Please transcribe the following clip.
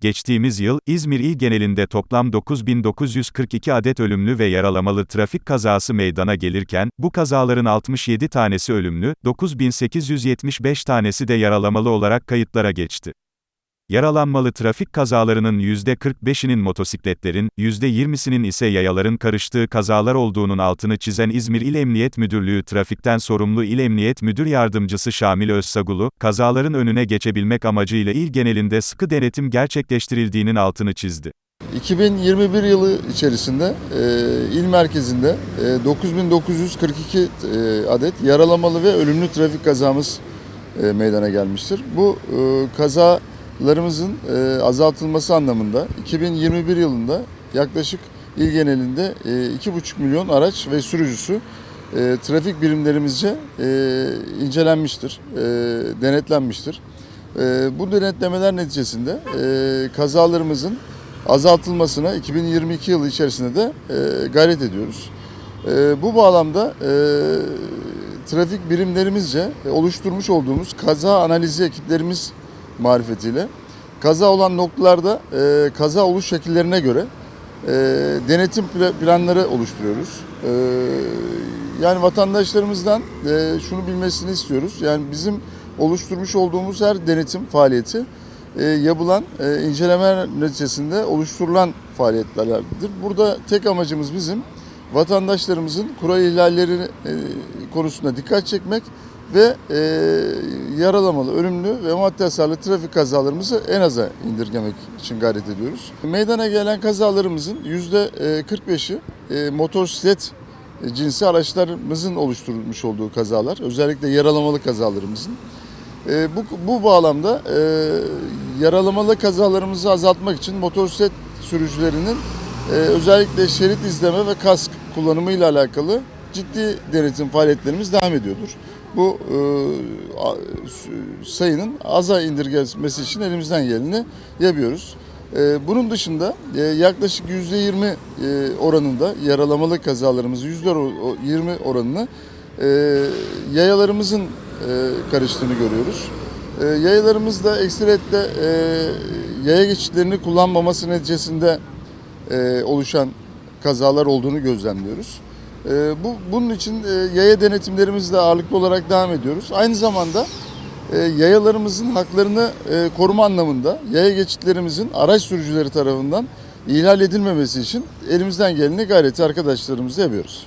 Geçtiğimiz yıl, İzmir il genelinde toplam 9942 adet ölümlü ve yaralamalı trafik kazası meydana gelirken, bu kazaların 67 tanesi ölümlü, 9875 tanesi de yaralamalı olarak kayıtlara geçti. Yaralanmalı trafik kazalarının %45'inin motosikletlerin, %20'sinin ise yayaların karıştığı kazalar olduğunun altını çizen İzmir İl Emniyet Müdürlüğü Trafikten sorumlu İl Emniyet Müdür Yardımcısı Şamil Özsagulu, kazaların önüne geçebilmek amacıyla il genelinde sıkı denetim gerçekleştirildiğinin altını çizdi. 2021 yılı içerisinde e, il merkezinde e, 9942 e, adet yaralamalı ve ölümlü trafik kazamız e, meydana gelmiştir. Bu e, kazalarımızın e, azaltılması anlamında 2021 yılında yaklaşık il genelinde e, 2,5 milyon araç ve sürücüsü e, trafik birimlerimizce e, incelenmiştir, e, denetlenmiştir. E, bu denetlemeler neticesinde e, kazalarımızın azaltılmasına 2022 yılı içerisinde de e, gayret ediyoruz. E, bu bağlamda e, trafik birimlerimizce oluşturmuş olduğumuz kaza analizi ekiplerimiz marifetiyle kaza olan noktalarda e, kaza oluş şekillerine göre e, denetim pla- planları oluşturuyoruz. E, yani vatandaşlarımızdan e, şunu bilmesini istiyoruz. Yani bizim oluşturmuş olduğumuz her denetim faaliyeti e, yapılan e, inceleme neticesinde oluşturulan faaliyetlerdir. Burada tek amacımız bizim vatandaşlarımızın kural ihlalleri e, konusunda dikkat çekmek ve e, yaralamalı, ölümlü ve maddi hasarlı trafik kazalarımızı en aza indirgemek için gayret ediyoruz. Meydana gelen kazalarımızın %45'i e, motosiklet cinsi araçlarımızın oluşturulmuş olduğu kazalar, özellikle yaralamalı kazalarımızın. E, bu, bu bağlamda e, yaralamalı kazalarımızı azaltmak için motosiklet sürücülerinin e, özellikle şerit izleme ve kask kullanımıyla alakalı ciddi denetim faaliyetlerimiz devam ediyordur. Bu e, sayının aza indirgenmesi için elimizden geleni yapıyoruz. E, bunun dışında e, yaklaşık %20 e, oranında yaralamalı kazalarımızı %20 oranını yayalarımızın karıştığını görüyoruz. E, yayalarımızda ekstrette e, yaya geçitlerini kullanmaması neticesinde e, oluşan kazalar olduğunu gözlemliyoruz. E, bu bunun için e, yaya denetimlerimizle ağırlıklı olarak devam ediyoruz. Aynı zamanda e, yayalarımızın haklarını e, koruma anlamında yaya geçitlerimizin araç sürücüleri tarafından ihlal edilmemesi için elimizden geleni gayreti arkadaşlarımızla yapıyoruz.